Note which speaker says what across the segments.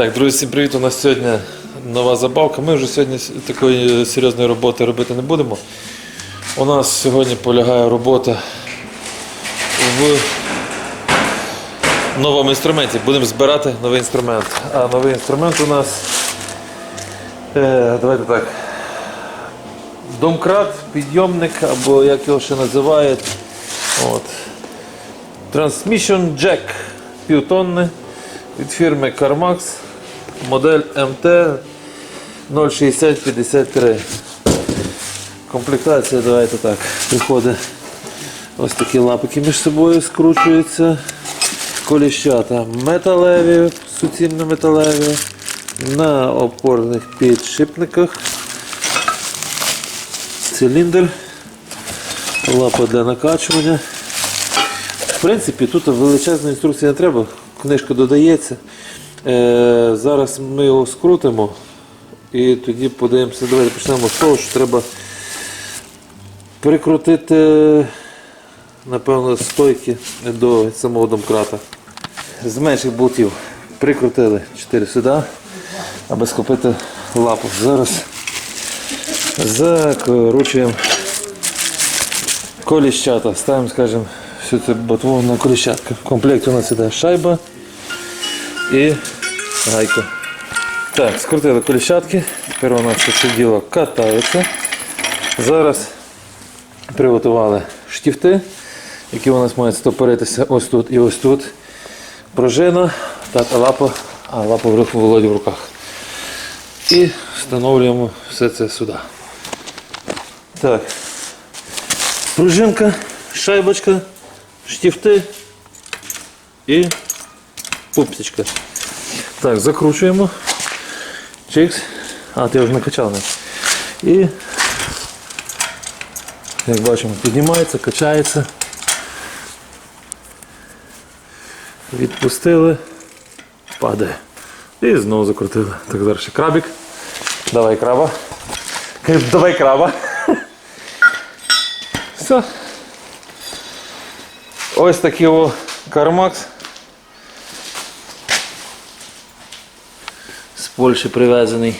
Speaker 1: Так, друзі, всім привіт. У нас сьогодні нова забавка. Ми вже сьогодні такої серйозної роботи робити не будемо. У нас сьогодні полягає робота в новому інструменті. Будемо збирати новий інструмент. А новий інструмент у нас. Е, давайте так. Домкрат, підйомник, або як його ще називають. От. Transmission Jack півтонне від фірми CarMax, модель MT 06053. Комплектація, давайте так, приходить ось такі лапики між собою скручуються. Коліщата металеві, суцільно металеві, на опорних підшипниках. Циліндр, лапа для накачування. В принципі, тут величезної інструкції не треба, книжка додається. Е, зараз ми його скрутимо і тоді подивимося. Давайте почнемо з того, що треба прикрутити, напевно, стойки до самого домкрата. З менших болтів прикрутили 4 сюди, аби схопити лапу. Зараз закручуємо коліщата. Ставимо, скажімо, всю цю ботву на коліщатка. В комплекті у нас іде шайба і гайка. Так, скрутили коліщатки. Тепер у нас це все діло катається. Зараз приготували штифти, які у нас мають стопоритися ось тут і ось тут. Пружина, тата лапа, а лапа в рух- володі в руках. І встановлюємо все це сюди. Так, пружинка, шайбочка, штифти і пупсичка. Так, закручуємо. Чикс. А, ти вже накачав. не? І, як бачимо, піднімається, качається. Відпустили, падає. І знову закрутили. Так, зараз ще крабик. Давай краба. Давай краба. Все. Ось такий о кармакс. Польщі привезений.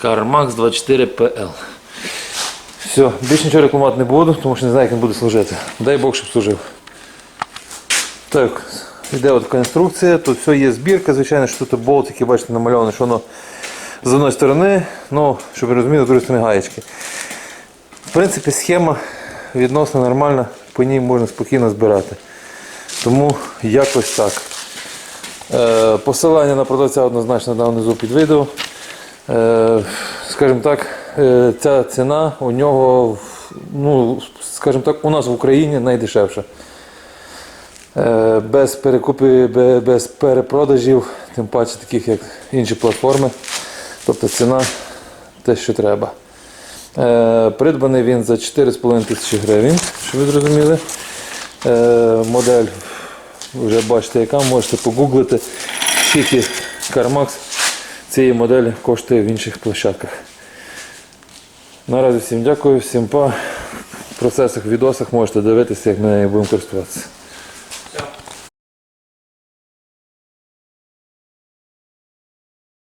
Speaker 1: Кармакс 24 PL. Все, більше нічого рекламувати не буду, тому що не знаю, як він буде служити. Дай Бог, щоб служив. Так, йде от така інструкція. Тут все є збірка, звичайно, що тут болтики, бачите, намальовано, що воно з одної сторони, ну, щоб ви розуміли, з другої сторони гаєчки. В принципі, схема відносно нормальна, по ній можна спокійно збирати. Тому якось так. Е, посилання на продавця однозначно дав внизу під відео. Е, скажімо так, е, ця ціна у нього, ну, скажімо так, у нас в Україні найдешевша. Без перекупів, без перепродажів, тим паче таких як інші платформи. Тобто ціна те, що треба. Придбаний він за 4,5 тисячі гривень, щоб ви зрозуміли. Модель, вже бачите, яка, можете погуглити, скільки CarMax цієї моделі коштує в інших площадках. Наразі всім дякую, всім па. В процесах, відосах можете дивитися, як ми нею будемо користуватися.